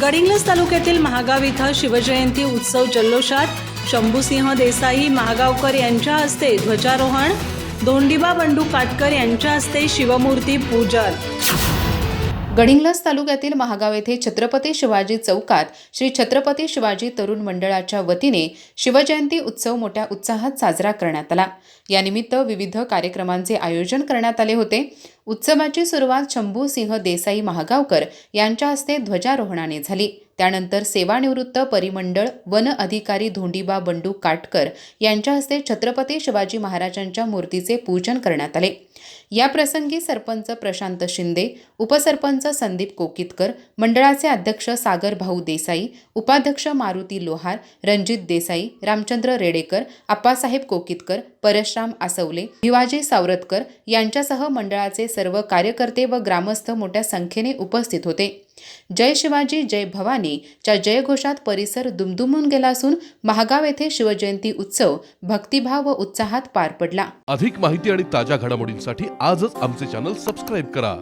गडिंग्लज तालुक्यातील महागाव इथं शिवजयंती उत्सव जल्लोषात. शंभूसिंह देसाई महागावकर यांच्या हस्ते ध्वजारोहण. धोंडीबा बंडू काटकर यांच्या हस्ते शिवमूर्ती पूजन. गडिंग्लज तालुक्यातील महागाव येथे छत्रपती शिवाजी चौकात श्री छत्रपती शिवाजी तरुण मंडळाच्या वतीने शिवजयंती उत्सव मोठ्या उत्साहात साजरा करण्यात आला. यानिमित्त विविध कार्यक्रमांचे आयोजन करण्यात आले होते. उत्सवाची सुरुवात शंभूसिंह देसाई महागावकर यांच्या हस्ते ध्वजारोहणाने झाली. त्यानंतर सेवानिवृत्त परिमंडळ वन अधिकारी धोंडीबा बंडू काटकर यांच्या हस्ते छत्रपती शिवाजी महाराजांच्या मूर्तीचे पूजन करण्यात आले. या प्रसंगी सरपंच प्रशांत शिंदे उपसरपंच संदीप कोकितकर मंडळाचे अध्यक्ष सागर भाऊ देसाई उपाध्यक्ष मारुती लोहार रणजित देसाई रामचंद्र रेडेकर आप्पासाहेब कोकितकर परशराम आसवले भिवाजी सावरतकर यांच्यासह मंडळाचे सर्व कार्यकर्ते व ग्रामस्थ मोठ्या संख्येने उपस्थित होते. जय शिवाजी जय भवानी च्या जयघोषात परिसर दुमदुमून गेला असून महागाव येथे शिवजयंती उत्सव भक्तिभाव व उत्साहात पार पडला. अधिक माहिती आणि ताज्या घडामोडींसाठी आजच आमचे चॅनल सबस्क्राईब करा.